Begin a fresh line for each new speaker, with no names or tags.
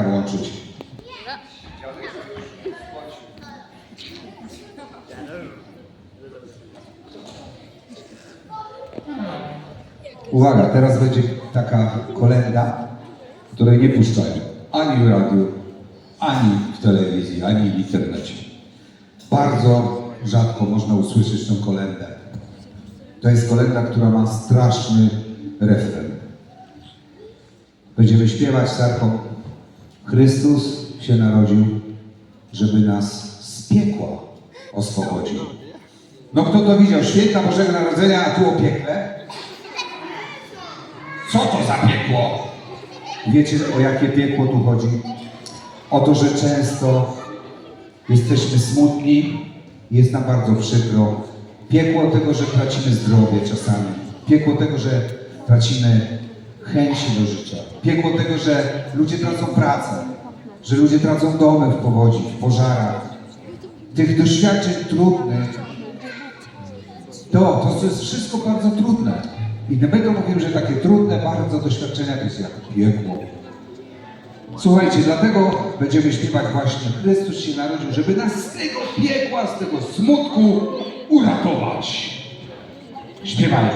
łączyć. Uwaga, teraz będzie taka kolenda, której nie puszczają ani w radiu, ani w telewizji, ani w internecie. Bardzo rzadko można usłyszeć tę kolendę. To jest kolenda, która ma straszny refren. Będziemy śpiewać z Arką. Chrystus się narodził, żeby nas z piekła oswobodził. No kto to widział? Święta Bożego Narodzenia, a tu o piekle? Co to za piekło? Wiecie o jakie piekło tu chodzi? O to, że często jesteśmy smutni, jest nam bardzo przykro. Piekło tego, że tracimy zdrowie czasami. Piekło tego, że tracimy chęci do życia. Piekło tego, że ludzie tracą pracę, że ludzie tracą domy w powodzi, w pożarach. Tych doświadczeń trudnych, to, to, jest wszystko bardzo trudne. I dlatego mówię, że takie trudne bardzo doświadczenia to jest jak piekło. Słuchajcie, dlatego będziemy śpiewać właśnie Chrystus się narodził, żeby nas z tego piekła, z tego smutku uratować. Śpiewajmy.